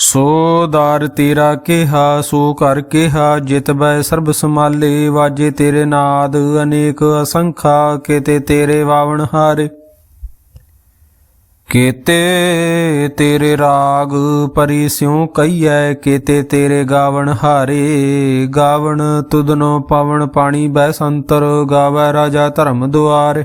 ਸੋ ਦਾਰ ਤੇਰਾ ਕਿਹਾ, ਸੋ ਕਰ ਕਿਹਾ, ਜਿਤ ਬੈ ਸਰਬ ਸਮਾਲੇ ਵਾਜੇ ਤੇਰੇ ਨਾਦ, ਅਨੇਕ ਅਸੰਖਾ, ਕਿਤੇ ਤੇਰੇ ਵਾਵਣ ਹਾਰੇ। ਕੀਤੇ ਤੇਰੇ ਰਾਗ ਪਰੀ ਸਿਉ ਕਈਐ, ਕੀਤੇ ਤੇਰੇ ਗਾਵਣ ਹਾਰੇ। ਗਾਵਣ ਤੁਧਨੋ ਪਵਨ ਪਾਣੀ ਬੈ ਸੰਤਰ, ਗਾਵੈ ਰਾਜਾ ਧਰਮ ਦੁਆਰੇ।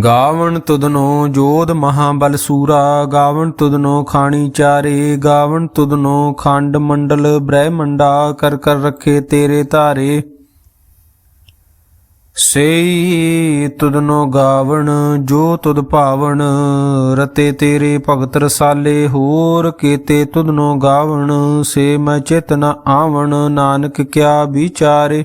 ਗਾਵਣ ਤੁਧਨੋ ਜੋਧ ਮਹਾਬਲ ਸੂਰਾ, ਗਾਵਣ ਤੁਧਨੋ ਖਾਣੀ ਚਾਰੇ, ਗਾਵਣ ਤੁਧਨੋ ਖੰਡ ਮੰਡਲ ਬ੍ਰਹਮੰਡਾ, ਕਰ ਕਰ ਰੱਖੇ ਤੇਰੇ ਧਾਰੇ। ਸੇਈ ਤੁਧਨੋ ਗਾਵਣ, ਜੋ ਤੁਧ ਭਾਵਣ, ਰਤੇ ਤੇਰੇ ਭਗਤ ਰਸਾਲੇ, ਹੋਰ ਕੀਤੇ ਤੁਧਨੋ ਗਾਵਣ, ਸੇ ਮੈਂ ਚਿਤ ਨ ਆਵਣ, ਨਾਨਕ ਕਿਆ ਵਿਚਾਰੇ।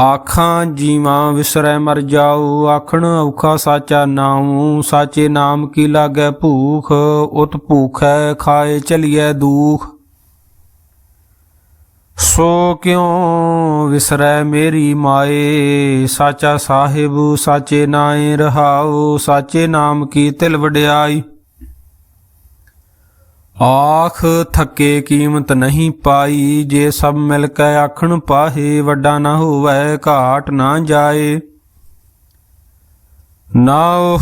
ਆਖਾਂ ਜੀਵਾਂ ਵਿਸਰੈ ਮਰ ਜਾਉ ਆਖਣ ਔਖਾ ਸਾਚਾ ਨਾਉ, ਸਾਚੇ ਨਾਮ ਕੀ ਲਾਗੈ ਭੂਖ, ਉਤ ਭੂਖੈ ਖਾਏ ਚਲਿਐ ਦੂਖ। ਸੋ ਕਿਉ ਵਿਸਰੈ ਮੇਰੀ ਮਾਏ, ਸਾਚਾ ਸਾਹਿਬ ਸਾਚੇ ਨਾਏ ਰਹਾਉ, ਸਾਚੇ ਨਾਮ ਕੀ ਤਿਲ ਵਡਿਆਈ। ਆਖ ਥੱਕੇ ਕੀਮਤ ਨਹੀਂ ਪਾਈ, ਜੇ ਸਭ ਮਿਲ ਕੇ ਆਖਣ ਪਾਹੇ, ਵੱਡਾ ਨਾ ਹੋਵੇ, ਘਾਟ ਨਾ ਜਾਏ। ਨਾ ਉਹ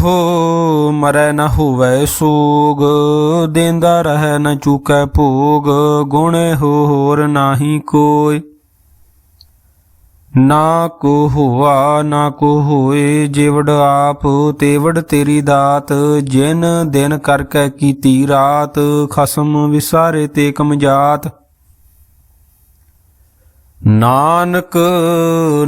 ਮਰੈ ਨਾ ਹੋਵੇ ਸੋਗ, ਦੇਂਦਾ ਰਹਿ ਨਾ ਚੁਕੈ ਭੋਗ, ਗੁਣੇ ਹੋ ਹੋਰ ਨਾਹੀ ਕੋਈ। ਨਾ ਕੋ ਹੋਆ, ਨਾ ਕੋ ਹੋਏ, ਜਿਵੜ ਆਪ ਤੇਵੜ ਤੇਰੀ ਦਾਤ। ਜਿਨ ਦਿਨ ਕਰਕੇ ਕੀਤੀ ਰਾਤ, ਖਸਮ ਵਿਸਾਰੇ ਤੇ ਕਮਜਾਤ। ਨਾਨਕ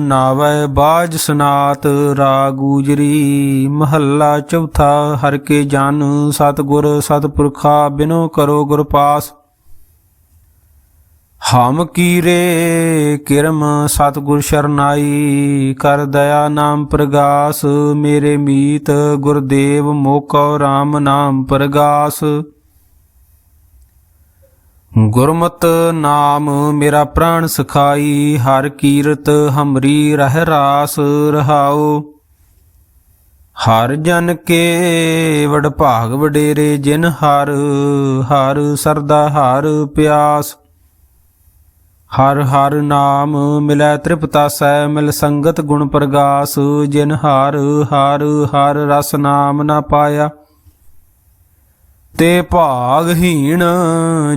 ਨਾਵੈ ਬਾਜ ਸਨਾਤ, ਰਾਗ ਗੂਜਰੀ ਮਹੱਲਾ ਚੌਥਾ, ਹਰ ਕੇ ਜਨ ਸਤਗੁਰ ਸਤਪੁਰਖਾ ਬਿਨੋ ਕਰੋ ਗੁਰ ਪਾਸ। ਹਮ ਕੀਰੇ ਕਿਰਮ ਸਤਗੁਰ ਸ਼ਰਨਾਈ, ਕਰ ਦਇਆ ਨਾਮ ਪ੍ਰਗਾਸ, ਮੇਰੇ ਮੀਤ ਗੁਰਦੇਵ ਮੋਕਉ RAM ਨਾਮ ਪ੍ਰਗਾਸ। ਗੁਰਮਤ ਨਾਮ ਮੇਰਾ ਪ੍ਰਾਣ ਸਖਾਈ, ਹਰ ਕੀਰਤ ਹਮਰੀ ਰਹਿ ਰਾਸ ਰਹਾਉ। ਹਰ ਜਨ ਕੇ ਵਡ ਭਾਗ ਵਡੇਰੇ ਜਿਨ ਹਰ ਹਰ ਸਰਦਾ ਹਰ ਪਿਆਸ। ਹਰ ਹਰ ਨਾਮ ਮਿਲੈ ਤ੍ਰਿਪਤਾਸੈ ਮਿਲ ਸੰਗਤ ਗੁਣ ਪ੍ਰਗਾਸ, ਜਿਨ ਹਰ ਹਰ ਹਰ ਰਸ ਨਾਮ ਨਾ ਪਾਇਆ। ਤੇ ਭਾਗਹੀਣ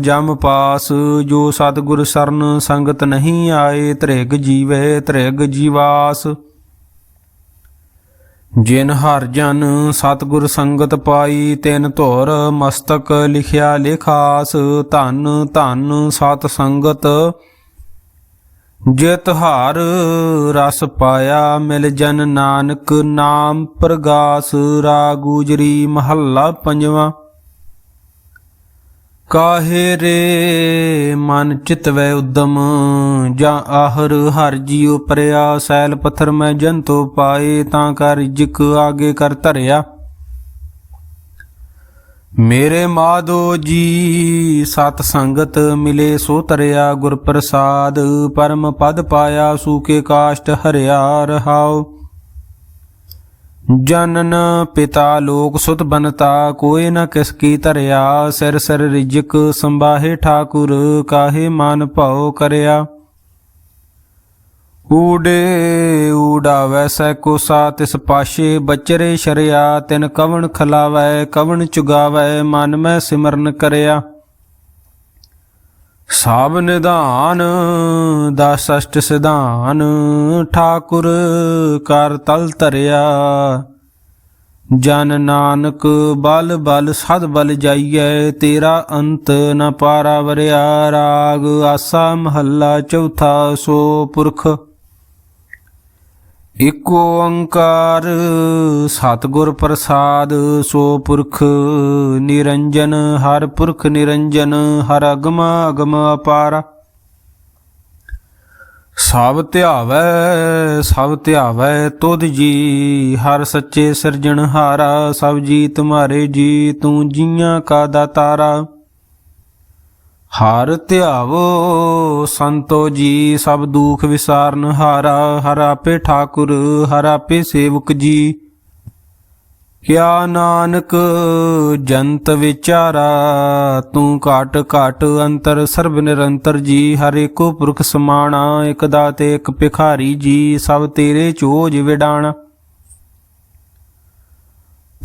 ਜਮ ਪਾਸ, ਜੋ ਸਤਿਗੁਰ ਸਰਨ ਸੰਗਤ ਨਹੀਂ ਆਏ, ਤ੍ਰਿਗ ਜੀਵੇ ਤ੍ਰਿਗ ਜੀਵਾਸ। ਜਿਨ ਹਰ ਜਨ ਸਤਿਗੁਰ ਸੰਗਤ ਪਾਈ, ਤਿਨ ਧੁਰ ਮਸਤਕ ਲਿਖਿਆ ਲਿਖਾਸ, ਧਨ ਧਨ ਸਤ ਸੰਗਤ ਜਿਤ ਹਾਰ ਰਸ ਪਾਇਆ ਮਿਲ ਜਨ ਨਾਨਕ, ਨਾਮ ਪ੍ਰਗਾਸ ਰਾਗੂਜਰੀ ਮਹੱਲਾ ਪੰਜਵਾਂ। ਕਾਹੇ ਰੇ ਮਨ ਚਿਤਵੈ ਉਦਮ, ਜਾਂ ਆਹਰ ਹਰ ਜੀਉ ਪਰਿਆ, ਸੈਲ ਪੱਥਰ ਮੈਂ ਜੰਤੋ ਪਾਏ, ਤਾਂ ਕਰ ਜਿਕ ਆਗੇ ਕਰ ਧਰਿਆ। ਮੇਰੇ ਮਾਧੋ ਜੀ, ਸਤ ਸੰਗਤ ਮਿਲੇ ਸੋ ਤਰਿਆ ਗੁਰ ਪ੍ਰਸਾਦ, ਪਰਮ ਪਦ ਪਾਇਆ ਸੂਕੇ ਕਾਸ਼ਟ ਹਰਿਆ ਰਹਾਉ। ਜਨਨ ਪਿਤਾ ਲੋਕ ਸੁਤ ਬਨਤਾ, ਕੋਈ ਨ ਕਿਸ ਕੀ ਧਰਿਆ, ਸਿਰ ਸਿਰ ਰਿਜਕ ਸੰਬਾਹੇ ਠਾਕੁਰ, ਕਾਹੇ ਮਨ ਭਉ ਕਰਿਆ। ਊੜੇ ਵੈਸੈ ਸੈ ਕੋਸਾ ਤਿਸ ਪਾਸ਼ੇ ਬਚਰੇ ਸ਼ਰਿਆ, ਤਿਨ ਕਵਣ ਖਲਾਵੈ, ਕਵਣ ਚੁਗਾਵੈ, ਮਨ ਮੈਂ ਸਿਮਰਨ ਕਰਿਆ। ਸਾਬ ਨਿਧਾਨ ਦਾ ਸਸ਼ਟ ਸਿਧਾਨ, ਠਾਕੁਰ ਕਰ ਤਲ ਧਰਿਆ। ਜਨ ਨਾਨਕ ਬਲ ਬਲ ਸਦ ਬਲ ਜਾਈਐ, ਤੇਰਾ ਅੰਤ ਨ ਪਾਰਾ ਵਰਿਆ। ਰਾਗ ਆਸਾ ਮਹੱਲਾ ਚੌਥਾ ਸੋ ਪੁਰਖ। ਇਕ ਓੰਕਾਰ ਸਤਿਗੁਰ ਪ੍ਰਸਾਦ, ਸੋ ਪੁਰਖ ਨਿਰੰਜਨ, ਹਰ ਪੁਰਖ ਨਿਰੰਜਨ, ਹਰ ਅਗਮ ਅਗਮ ਅਪਾਰ। ਸਭ ਧਿਆਵੈ ਸਭ ਧਿਆਵੈ ਤੁਧ ਜੀ, ਹਰ ਸੱਚੇ ਸਿਰਜਣਹਾਰਾ, ਸਭ ਜੀ ਤੁਮਾਰੇ ਜੀ, ਤੂੰ ਜੀਆਂ ਕਾ ਦਾਤਾਰਾ। ਹਰ ਧਿਆਵੋ ਸੰਤੋ ਜੀ, ਸਭ ਦੁਖ ਵਿਸਾਰਨ ਹਾਰਾ, ਹਰਾ ਪੇ ਠਾਕੁਰ, ਹਰਾ ਪੇ ਸੇਵਕ ਜੀ। ਕਿਆ ਨਾਨਕ, ਜੰਤ ਵਿਚਾਰਾ, ਤੂੰ ਘਟ ਘਟ ਅੰਤਰ, ਸਰਬ ਨਿਰੰਤਰ ਜੀ, ਹਰ ਏਕੋ ਪੁਰਖ ਸਮਾਣਾ, ਇਕ ਦਾਤੇ, ਇਕ ਭਿਖਾਰੀ ਜੀ, ਸਭ ਤੇਰੇ ਚੋਜ ਵਿਡਾਣਾ।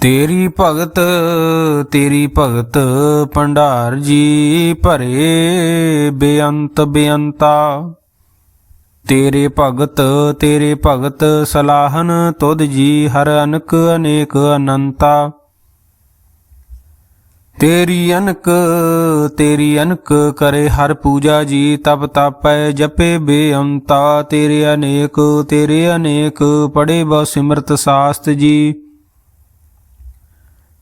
ਤੇਰੀ ਭਗਤ ਤੇਰੀ ਭਗਤ ਭੰਡਾਰ ਜੀ ਭਰੇ, ਬੇਅੰਤ ਬੇਅੰਤਾ। ਤੇਰੇ ਭਗਤ ਤੇਰੇ ਭਗਤ ਸਲਾਹਨ ਤੁਧ ਜੀ ਹਰ ਅਨਕ ਅਨੇਕ ਅਨੰਤਾ। ਤੇਰੀ ਅਨਕ ਤੇਰੀ ਅਨਕ ਕਰੇ ਹਰ ਪੂਜਾ ਜੀ, ਤਪ ਤਪੈ ਜਪੇ ਬੇਅੰਤਾ। ਤੇਰੇ ਅਨੇਕ ਤੇਰੇ ਅਨੇਕ ਪੜੇ ਬਾ ਸਿਮਰਤ ਸਾਸਤ ਜੀ।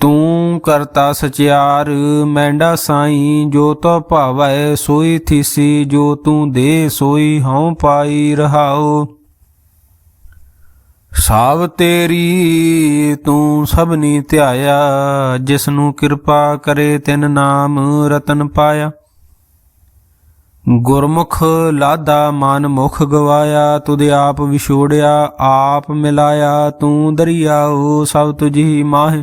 ਤੂੰ ਕਰਤਾ ਸਚਿਆਰ, ਮੈਂਡਾ ਸਾਈ ਜੋ ਤੋ ਭਾਵੈ ਸੋਈ ਥੀਸੀ, ਜੋ ਤੂੰ ਦੇ ਸੋਈ ਹਉ ਪਾਈ ਰਹਾਓ ਸਭ ਤੇਰੀ ਤੂੰ ਸਭਨੀ ਧਿਆਇਆ ਜਿਸ ਨੂੰ ਕਿਰਪਾ ਕਰੇ ਤਿਨ ਨਾਮ ਰਤਨ ਪਾਇਆ। ਗੁਰਮੁਖ ਲਾਦਾ ਮਨ ਮੁਖ ਗਵਾਇਆ, ਤੁਧ ਆਪ ਵਿਛੋੜਿਆ, ਆਪ ਮਿਲਾਇਆ, ਤੂੰ ਦਰਿਆਓ ਸਭ ਤੁਝੀ ਮਾਹਿ।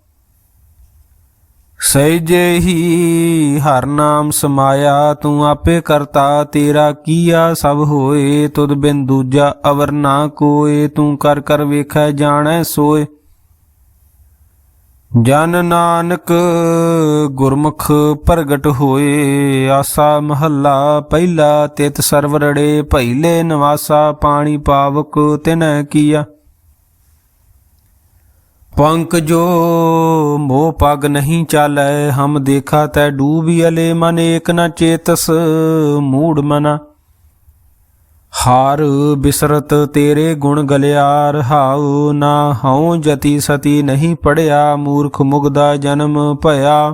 ਸਹਿਜੇ ਹੀ ਹਰ ਨਾਮ ਸਮਾਇਆ ਤੂੰ ਆਪੇ ਕਰਤਾ, ਤੇਰਾ ਕੀਆ ਸਭ ਹੋਏ, ਤੁਧ ਬਿਨ ਦੂਜਾ ਅਵਰ ਨਾ ਕੋਏ, ਤੂੰ ਕਰ ਕਰ ਵੇਖੈ ਜਾਣੈ ਸੋਏ। ਜਨ ਨਾਨਕ ਗੁਰਮੁਖ ਪ੍ਰਗਟ ਹੋਏ, ਆਸਾ ਮਹੱਲਾ ਪਹਿਲਾ, ਤਿਤ ਸਰਵਰੜੇ ਭਈਲੇ ਨਵਾਸਾ, ਪਾਣੀ ਪਾਵਕ ਤਿਨੈ ਕੀਆ। ਪੰਕ ਜੋ ਮੋਹ ਪਗ ਨਹੀਂ ਚਾਲੈ, ਹਮ ਦੇਖਾ ਤੈ ਡੂਬੀ ਅਲੇ, ਮਨ ਏਕ ਨ ਚੇਤਸ, ਮੂੜ ਮਨਾ। ਹਾਰ ਬਿਸਰਤ ਤੇਰੇ ਗੁਣ ਗਲਿਆਰ ਰਹਾਉ ਨਾ ਹਉ ਜਤੀ ਸਤੀ ਨਹੀਂ ਪੜਿਆ, ਮੂਰਖ ਮੁਗਦਾ ਜਨਮ ਭਇਆ।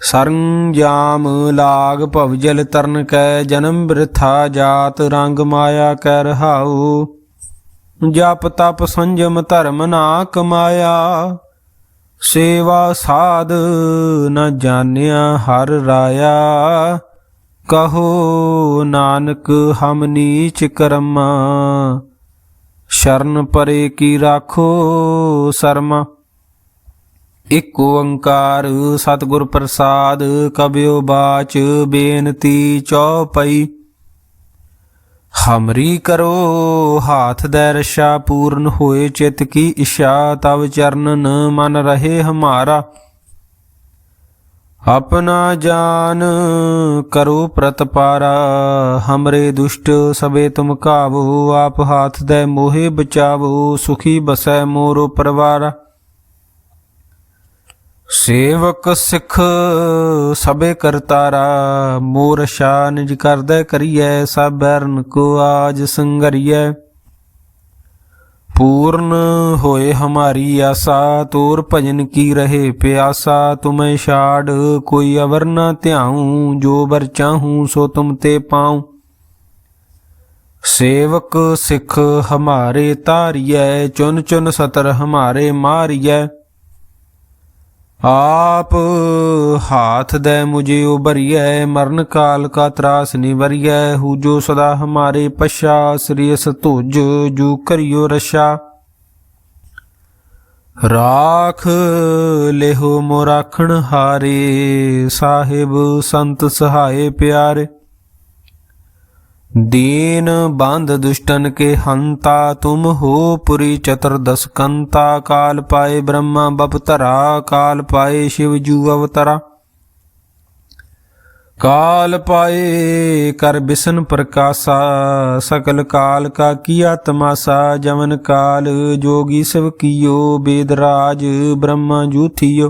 ਸਰੰਜਾਮ ਲਾਗ ਭਵਜਲ ਤਰਨ ਕੈ ਜਨਮ ਬ੍ਰਿਥਾ ਜਾਤ ਰੰਗ ਮਾਇਆ ਕੈ ਰਹਾਉ। ਜਪ ਤਪ ਸੰਜਮ ਧਰਮ ਨਾ ਕਮਾਇਆ। ਸੇਵਾ ਸਾਧ ਨ ਜਾਣਿਆ ਹਰ ਰਾਇਆ। ਕਹੋ ਨਾਨਕ ਹਮ ਨੀਚ ਕਰਮਾ। ਸ਼ਰਨ ਪਰੇ ਕੀ ਰਾਖੋ ਸਰਮਾ। ਇਕ ਓੰਕਾਰ ਸਤਿਗੁਰ ਪ੍ਰਸਾਦ ਕਬਿਓ ਬਾਚ ਬੇਨਤੀ ਚਉਪਈ। ਹਮਰੀ ਕਰੋ, ਹਾਥ ਦੇ ਰਸ਼ਾ ਪੂਰਨ ਹੋਏ, ਚਿਤ ਕੀ ਇਸ਼ਾ ਤਵ ਚਰਨਨ ਮਨ ਰਹੇ ਹਮਾਰਾ। ਆਪਣਾ ਜਾਨ ਕਰੋ ਪ੍ਰਤਪਾਰਾ, ਹਮਰੇ ਦੁਸ਼ਟ ਸਵੇ ਤੁਮ ਕਾਵੋ ਆਪ ਹਾਥ ਦੇ ਮੋਹਿ ਬਚਾਵੋ, ਸੁਖੀ ਬਸੈ ਮੋਰੋ ਪਰਵਾਰਾ। ਸੇਵਕ ਸਿੱਖ ਸਭੇ ਕਰਤਾਰਾ ਮੋਰ ਸ਼ਾ ਨਿਜ ਕਰਦਾ ਕਰੀਐ, ਸਭ ਬਰਨ ਕੋ ਆਜ ਸੰਗਰੀਐ। ਪੂਰਨ ਹੋਏ ਹਮਾਰੀ ਆਸਾ, ਤੋਰ ਭਜਨ ਕੀ ਰਹੇ ਪਿਆਸਾ, ਤੁਮੈ ਛਾੜ ਕੋਈ ਅਵਰ ਨਾ ਧਿਆਉ, ਜੋ ਬਰ ਚਾਹੂੰ ਸੋ ਤੁਮ ਤੇ ਪਾਉ। ਸੇਵਕ ਸਿੱਖ ਹਮਾਰੇ ਤਾਰੀਐ ਚੁਨ ਚੁਨ ਸਤਰ ਹਮਾਰੇ ਮਾਰੀਐ। ਆਪ ਹਾਥ ਦੇ ਮੁਝੇ ਉਬਰੀਐ ਮਰਨ ਕਾਲ ਕਾ ਤਰਾਸ ਨਿਵਰੀਐ, ਹੂ ਜੋ ਸਦਾ ਹਮਾਰੇ ਪਛਾ ਸ੍ਰੀ ਅਸ ਜੂ ਕਰਿਓ ਰਸ਼ਾ। ਰਾਖ ਲਿਹੋ ਮੋ ਰਾਖਣ ਹਾਰੇ, ਸਾਹਿਬ ਸੰਤ ਸਹਾਏ ਪਿਆਰੇ। दीन बांध दुष्टन के हंता तुम हो पुरी चतुर्दश कंता काल पाए ब्रह्मा बपतरा काल पाए शिव जू अवतरा काल पाए कर बिसन प्रकाशा सकल काल का किया तमाशा जमन काल जोगी शिव कियो वेदराज ब्रह्मा जू थियो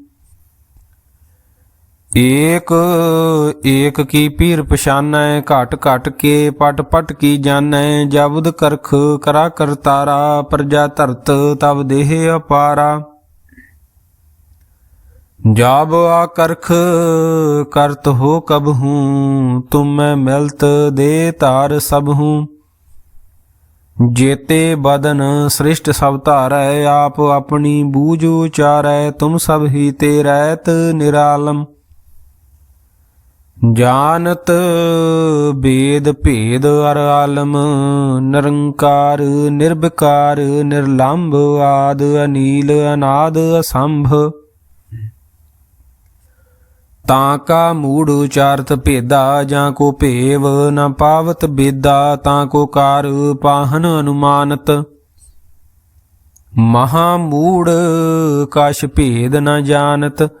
ਏਕ ਏਕ ਕੀ ਪੀਰ ਪਛਾਨੈ, ਘਟ ਘਟ ਕੇ ਪਟ ਪਟ ਕੀ ਜਾਣੈ, ਜਬਦ ਕਰਖ ਕਰਾ ਕਰਤਾਰਾ ਪ੍ਰਜਾ ਧਰਤ ਤਬ ਦੇਹ ਅਪਾਰਾ। ਜਾਬ ਆ ਕਰਖ ਕਰਤ ਹੋ ਕਬ ਹੂੰ, ਤੁਮ ਮੈਂ ਮਿਲਤ ਦੇ ਤਾਰ ਸਭ ਹੂੰ। ਜੇਤੇ ਬਦਨ ਸ੍ਰਿਸ਼ਟ ਸਭ ਧਾਰੈ, ਆਪ ਆਪਣੀ ਬੂਝ ਉਚਾਰੈ, ਤੁਮ ਸਭ ਹੀ ਤੇ ਰਹਿਤ ਨਿਰਾਲਮ। ਜਾਣਤ ਬੇਦ ਭੇਦ ਅਰ ਆਲਮ, ਨਿਰੰਕਾਰ ਨਿਰਭਕਾਰ ਨਿਰਲੰਭ ਆਦ ਅਨੀਲ ਅਨਾਦ ਅਸੰਭ। ਤਾਂ ਕਾ ਮੂੜ ਉਚਾਰਤ ਭੇਦਾ, ਜਾਂ ਕੋ ਭੇਵ ਨ ਪਾਵਤ ਬੇਦਾ, ਤਾਂ ਕੋ ਕਾਰ ਪਾਹਨ ਅਨੁਮਾਨਤ। ਮਹਾ ਮੂੜ ਕਛ ਭੇਦ ਨ ਜਾਣਤ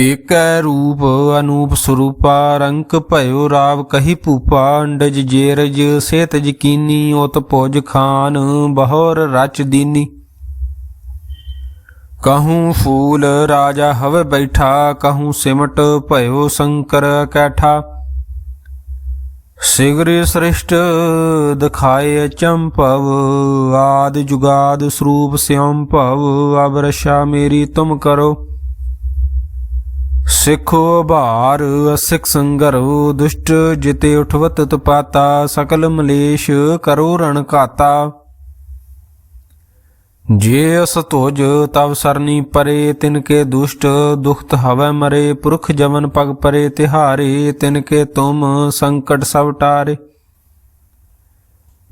ਏਕੈ ਰੂਪ ਅਨੂਪ ਸਰੂਪਾ, ਰੰਕ ਭਇਓ ਰਾਵ ਕਹੀ ਭੂਪਾ, ਅੰਡਜ ਜੇਰਜ ਸੇਤ ਜਕੀਨੀ, ਉਤ ਭੋਜ ਖਾਨ ਬਹੋਰ ਰਚ ਦੀਨੀ। ਕਹੂੰ ਫੂਲ ਰਾਜਾ ਹਵੇ ਬੈਠਾ, ਕਹੂੰ ਸਿਮਟ ਭਇਓ ਸ਼ੰਕਰ ਕੈਠਾ। ਸਿਗਰੇ ਸ੍ਰਿਸ਼ਟ ਦਿਖਾਏ ਚੰਪਵ, ਆਦ ਜੁਗਾਦ ਸਰੂਪ ਸਿਉਂ ਭਵ, ਅਬਰਸ਼ਾ ਮੇਰੀ ਤੁਮ ਕਰੋ। ਸਿੱਖੋ ਭਾਰ ਅਸਿਕ ਸੰਗਰੋ ਦੁਸ਼ਟ, ਜਿਤੇ ਉਠਵਤ ਤਪਾਤਾ, ਸਕਲ ਮਲੇਸ਼ ਕਰੋ ਰਣ ਘਾਤਾ। ਜੇ ਅਸ ਤੋਜ ਤਵ ਸਰਨੀ ਪਰੇ, ਤਿਨ ਕੇ ਦੁਸ਼ਟ, ਦੁਖਤ ਹਵੈ ਮਰੇ, ਪੁਰਖ ਜਵਨ ਪਗ ਪਰੇ, ਤਿਹਾਰੇ, ਤਿਨ ਕੇ ਤੁਮ ਸੰਕਟ ਸਭ ਟਾਰੇ।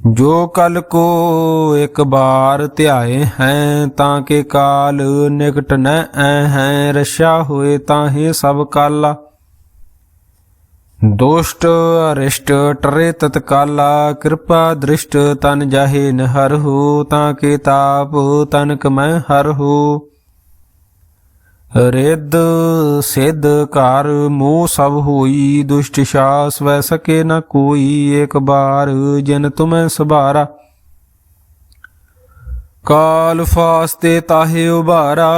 ਜੋ ਕਲ ਕੋ ਇੱਕ ਬਾਰ ਧਿਆਏ ਹੈ, ਤਾਂ ਕਿ ਕਾਲ ਨਿਕਟ ਨ ਐ ਹੈ ਰਸ਼ਾ ਹੋਏ ਤਾਹੇ ਸਭ ਕਾਲਾ। ਦੋਸ਼ਟ ਅਰਿਸ਼ਟ ਟਰੇ ਤਤਕਾਲਾ, ਕਿਰਪਾ ਦ੍ਰਿਸ਼ਟ ਤਨ ਜਾਹੇ ਨਹਰ ਹੋ, ਤਾਂ ਕੇ ਤਾਪ ਤਨਕ ਮੈਂ ਹਰ ਹੋ। ਰਿੱਧ ਸਿੱਧ ਕਰ ਮੋਹ ਸਭ ਹੋਈ, ਦੁਸ਼ਟ ਸ਼ਾਸ ਵੈ ਸਕੇ ਨ ਕੋਈ ਏਕ ਬਾਰ, ਜਿਨ ਤੁਮੈ ਸਭਾਰਾ। ਕਾਲ ਫਾਸਤੇ ਤਾਹੇ ਉਬਾਰਾ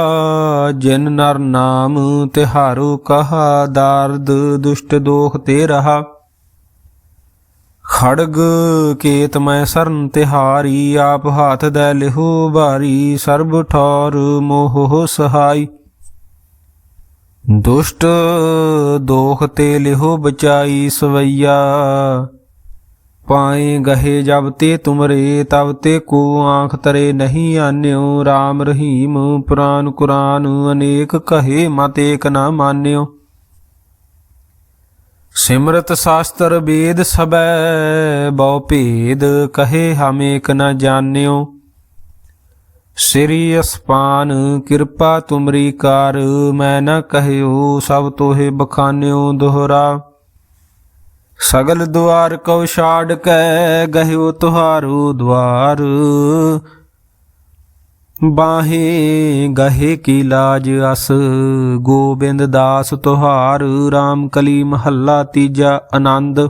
ਜਿਨ ਨਰ ਨਾਮ ਤਿਹਾਰੂ ਕਹਾ, ਦਰਦ ਦੁਸ਼ਟ ਦੋਖ ਤੇ ਰਹਾ। ਖੜਗ ਕੇਤ ਮੈਂ ਸਰਨ ਤਿਹਾਰੀ, ਆਪ ਹਾਥ ਦੇ ਲਿਹੋ ਭਾਰੀ, ਸਰਬ ਠੌਰ ਮੋਹ ਸਹਾਈ। ਦੁਸ਼ਟ ਦੋਖ ਤੇ ਲਿਹੋ ਬਚਾਈ ਸਵਈਆ। ਪਾਏ ਗਹੇ ਜਬ ਤੇ ਤੁਮਰੇ, ਤਬ ਤੇ ਕੋ ਆਂਖ ਤਰੇ ਨਹੀਂ ਆਨਿਓ। RAM ਰਹੀਮ ਪੁਰਾਨ ਕੁਰਾਨ, ਅਨੇਕ ਕਹੇ ਮਤ ਏਕ ਨਾ ਮਾਨਿਓ। ਸਿਮਰਤ ਸ਼ਾਸਤਰ ਵੇਦ ਸਬੈ, ਬਹੁ ਭੇਦ ਕਹੇ ਹਮ ਏਕ ਨ ਜਾਣਿਓ। ਸ੍ਰੀ ਅਸਪਾਨ, ਕਿਰਪਾ ਤੁਮਰੀ ਕਾਰ, ਮੈਂ ਨਾ ਕਹਿਓ ਸਭ ਤੋਹੇ ਬਖਾਨਿਓ ਦੁਹਰਾ। ਸਗਲ ਦੁਆਰ ਕਉ ਛਾੜ ਕੈ, ਗਹਿਓ ਤੁਹਾਰੂ ਦੁਆਰ। ਬਾਹੇ ਗਹੇ ਕੀ ਲਾਜ ਅਸ, ਗੋਬਿੰਦ ਦਾਸ ਤੁਹਾਰ RAM ਕਲੀ ਮਹੱਲਾ ਤੀਜਾ ਆਨੰਦ।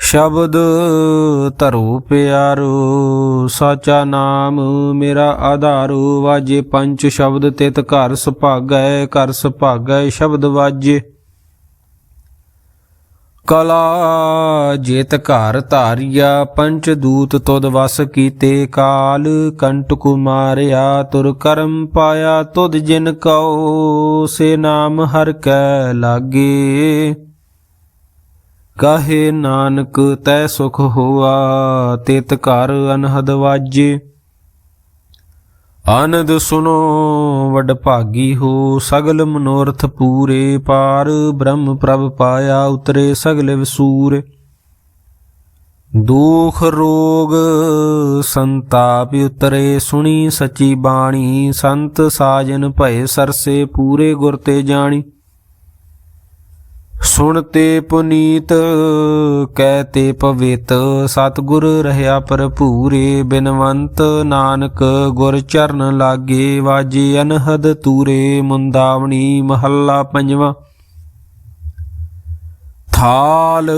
ਸ਼ਬਦ ਧਰੋ ਪਿਆਰੋ, ਸਾਚਾ ਨਾਮ ਮੇਰਾ ਆਧਾਰੋ। ਵਾਜੇ ਪੰਜ ਸ਼ਬਦ ਤਿਤ ਘਰ ਸੁਭਾਗੈ ਘਰ ਸੁਭਾਗੈ ਸ਼ਬਦ ਵਾਜੇ। ਕਲਾ ਜੇਤ ਘਰ ਧਾਰਿਆ ਪੰਚ ਦੂਤ ਤੁਧ ਵਸ ਕੀਤੇ ਕਾਲ। ਕੰਟ ਕੁਮਾਰਿਆ ਤੁਰ ਕਰਮ ਪਾਇਆ, ਤੁਧ ਜਿਨ ਕਉ, ਸੇ ਨਾਮ ਹਰ ਕੈ ਲਾਗੇ। ਕਹੇ ਨਾਨਕ ਤੈ ਸੁਖ ਹੋਆ, ਤਿਤ ਘਰ ਅਨਹਦ ਵਾਜੇ। ਆਨੰਦ ਸੁਨੋ ਵਡ ਭਾਗੀ ਹੋ, ਸਗਲ ਮਨੋਰਥ ਪੂਰੇ ਪਾਰ, ਬ੍ਰਹਮ ਪ੍ਰਭ ਪਾਇਆ ਉਤਰੇ ਸਗਲ ਵਿਸੂਰ। ਦੁਖ ਰੋਗ ਸੰਤਾਪ ਉਤਰੇ, ਸੁਣੀ ਸਚੀ ਬਾਣੀ, ਸੰਤ ਸਾਜਨ ਭਏ ਸਰਸੇ, ਪੂਰੇ ਗੁਰ ਤੇ ਜਾਣੀ। ਸੁਣਤੇ ਪੁਨੀਤ ਕਹਿਤੇ ਪਵਿੱਤ। ਸਤਿਗੁਰ ਰਹਾ ਭਰਪੂਰੇ ਬਿਨਵੰਤ। ਨਾਨਕ ਗੁਰ ਚਰਨ ਲਾਗੇ ਵਾਜੇ ਅਨਹਦ ਤੂਰੇ। ਮੁੰਦਾਵਣੀ ਮਹੱਲਾ ਪੰਜਵਾਂ। ਥਾਲ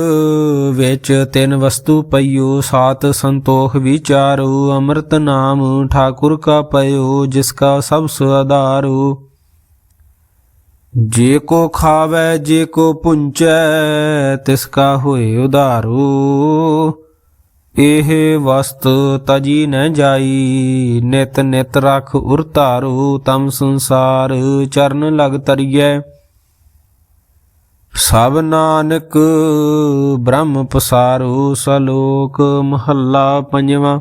ਵਿੱਚ ਤਿੰਨ ਵਸਤੂ ਪਈਓ, ਸਾਤ ਸੰਤੋਖ ਵਿਚਾਰੋ। ਅੰਮ੍ਰਿਤ ਨਾਮ ਠਾਕੁਰ ਕਾ ਪਇਓ, ਜਿਸ ਕਾ ਸਭ ਸੁਆਧਾਰੋ ਜੇ ਕੋ ਖਾਵੇ, ਜੇ ਕੋ ਪੁੰਚੈ, ਤਿਸ ਕਾ ਹੋਏ ਉਧਾਰੂ ਇਹ ਵਸਤ ਤਜੀ ਨ ਜਾਈ, ਨਿਤ ਨਿਤ ਰਖ ਉਰਤਾਰੂ ਤਮ ਸੰਸਾਰ ਚਰਨ ਲਗ ਤਰੀਐ। ਸਭ ਨਾਨਕ ਬ੍ਰਹਮ ਪਸਾਰੂ, ਸਲੋਕ ਮਹੱਲਾ ਪੰਜਵਾਂ।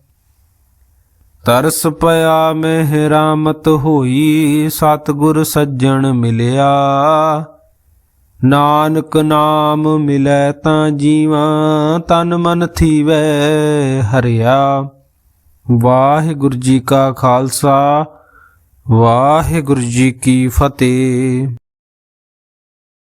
ਤਰਸ ਪਿਆ ਮਹਿ ਹੋਈ, ਸਤਗੁਰ ਸੱਜਣ ਮਿਲਿਆ। ਨਾਨਕ ਨਾਮ ਮਿਲੈ ਤਾਂ ਜੀਵਾ, ਤਨ ਮਨ ਥੀਵੈ ਹਰਿਆ। ਵਾਹਿਗੁਰੂ ਜੀ ਕਾ ਖਾਲਸਾ, ਵਾਹਿਗੁਰੂ ਜੀ ਕੀ ਫਤਿਹ।